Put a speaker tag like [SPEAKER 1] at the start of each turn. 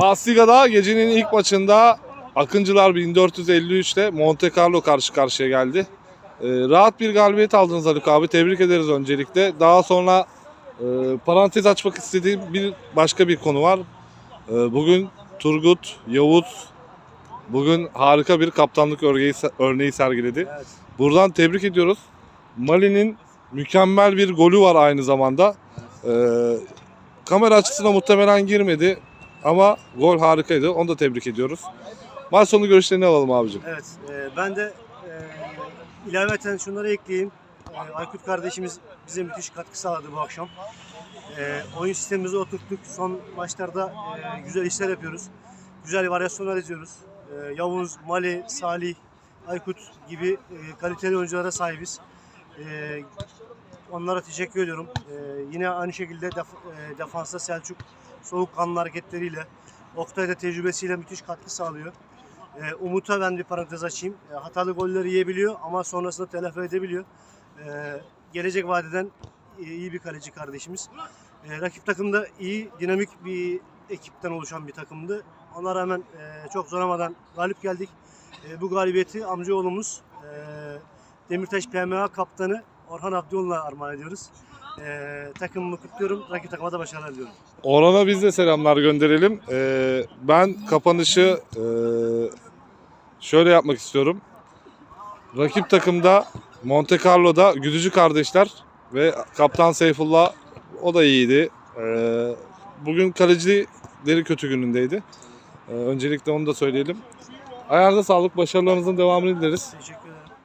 [SPEAKER 1] Las Liga'da gecenin ilk maçında Akıncılar 1453'te Monte Carlo karşı karşıya geldi. Ee, rahat bir galibiyet aldınız Haluk abi. Tebrik ederiz öncelikle. Daha sonra e, parantez açmak istediğim bir başka bir konu var. Ee, bugün Turgut, Yavuz bugün harika bir kaptanlık örneği, örneği sergiledi.
[SPEAKER 2] Evet.
[SPEAKER 1] Buradan tebrik ediyoruz. Mali'nin mükemmel bir golü var aynı zamanda. Ee, kamera açısına muhtemelen girmedi ama gol harikaydı. Onu da tebrik ediyoruz. Maç sonu görüşlerini alalım abicim.
[SPEAKER 2] Evet, e, ben de e, ilaveten şunları ekleyeyim. E, Aykut kardeşimiz bize müthiş katkı sağladı bu akşam. E, oyun sistemimizi oturttuk. Son maçlarda e, güzel işler yapıyoruz. Güzel varyasyonlar izliyoruz. E, Yavuz, Mali, Salih, Aykut gibi e, kaliteli oyunculara sahibiz. E, onlara teşekkür ediyorum. E, yine aynı şekilde def- e, defansta Selçuk soğukkanlı hareketleriyle, Oktay da tecrübesiyle müthiş katkı sağlıyor. Ee, Umut'a ben bir parantez açayım. Ee, hatalı golleri yiyebiliyor ama sonrasında telafi edebiliyor. Ee, gelecek vadeden e, iyi bir kaleci kardeşimiz. Ee, rakip takımda iyi, dinamik bir ekipten oluşan bir takımdı. Ona rağmen e, çok zorlamadan galip geldik. E, bu galibiyeti amcaoğlumuz e, Demirtaş PMA kaptanı Orhan Abdioğlu'na armağan ediyoruz. E, takımımı kutluyorum. Rakip takıma da başarılar diliyorum.
[SPEAKER 1] Orhan'a biz de selamlar gönderelim. Ee, ben kapanışı e, şöyle yapmak istiyorum. Rakip takımda Monte Carlo'da Güdücü kardeşler ve Kaptan Seyfullah o da iyiydi. Ee, bugün kalecileri kötü günündeydi. Ee, öncelikle onu da söyleyelim. Ayağınıza sağlık, başarılarınızın devamını dileriz.
[SPEAKER 2] Teşekkür ederim.